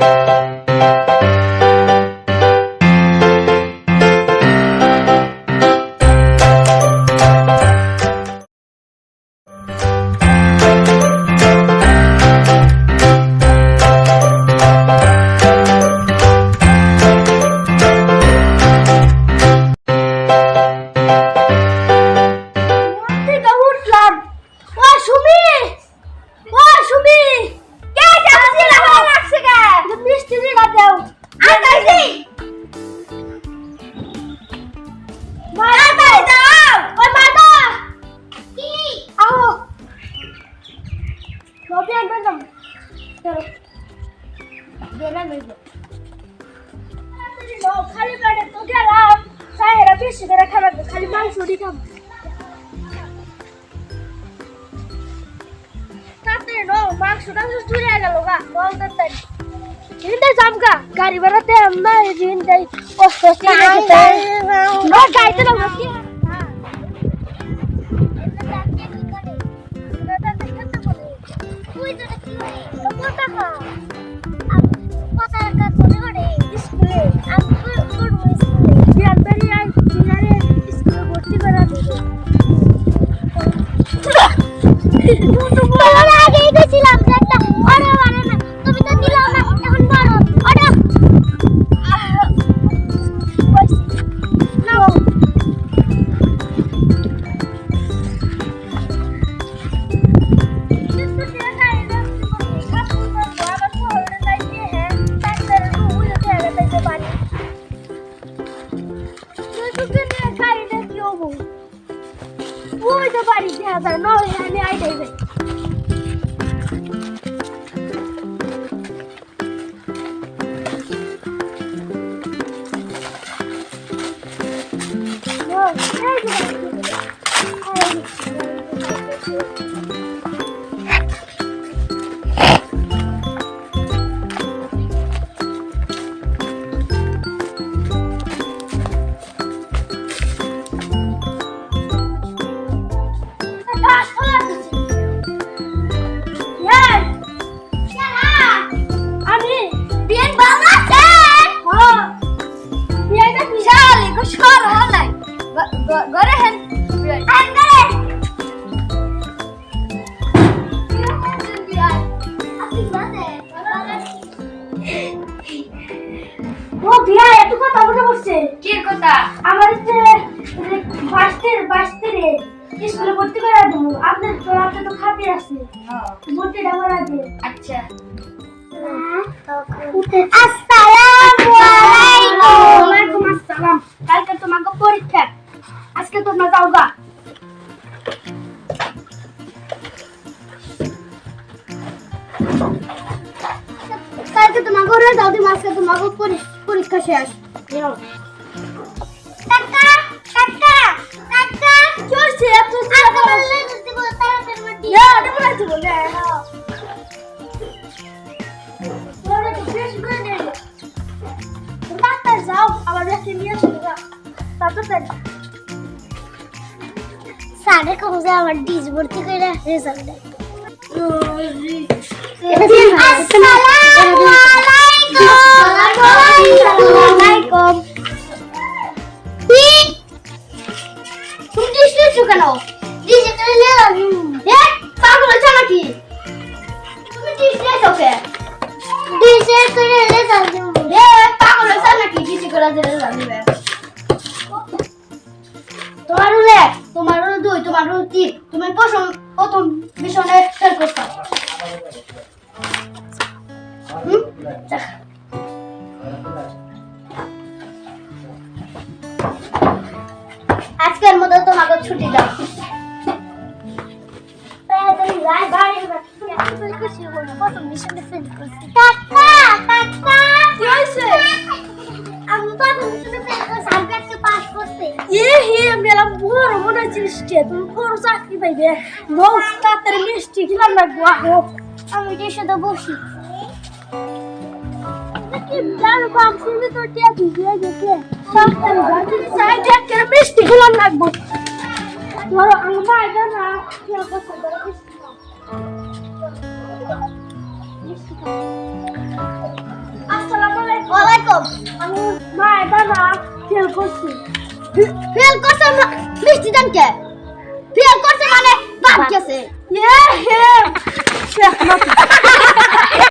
Música plate में तुम चलो। देना मेरे को। खाली पेट तो क्या राम चाहे रबी शिगर खा रहा खाली मांस छोड़ी खा। ताते नो मांस छोड़ा तो तू जाएगा लोगा बहुत ताते ज़िंदा जाम का। गाड़ी बरते हम ना ज़िंदा ओ सोचते हैं नो गाइते ना मस्ती हाँ। না কি স্কুলে তো বাড়ি দেখা যায় নয় আমি ও বিয়া আচ্ছা আসসালামু আলাইকুম ওয়ালাইকুম আসসালাম কালকে তোমাকে পরীক্ষা আজকে তোমরা যাও গা কালকে তোমাকে ওরা যাও তুমি আজকে তোমাকে পরি- পরীক্ষা শেষ। তো বলে হ্যাঁ যাও আবার নিয়ে আসো তারপর সাড়ে কম যে আমার ডিজ ভর্তি করে রেজাল্ট দেয় আসসালামু আলাইকুম কি তুমি ডিশ নিচ্ছ কেন ডিশে করে নিয়ে এ পাগল আছে নাকি তুমি ডিশ নিয়েছো কে ডিশে করে রেজাল্ট এ পাগল আছে নাকি ডিশে করে রেজাল্ট দিবে তিন তুমি প্রথম প্রথম মিশনে ফেল আজকের মতো তোমাকে ছুটি দাও। আমি এ হে মেলা বড় মনে হচ্ছে তুমি বড় চাকরি পাইবে? নৌ তাড়াতাড়ি মিষ্টি খেলাম গোয়া হোক আমি এটার সাথে বসি। মিষ্টি খেলাম লাগবো। ধরো আমার না। মিষ্টি খাও। আমি মা এটা না ফেল করছি ফেল করছে মিষ্টি জানকে ফেল করছে মানে বাপ গেছে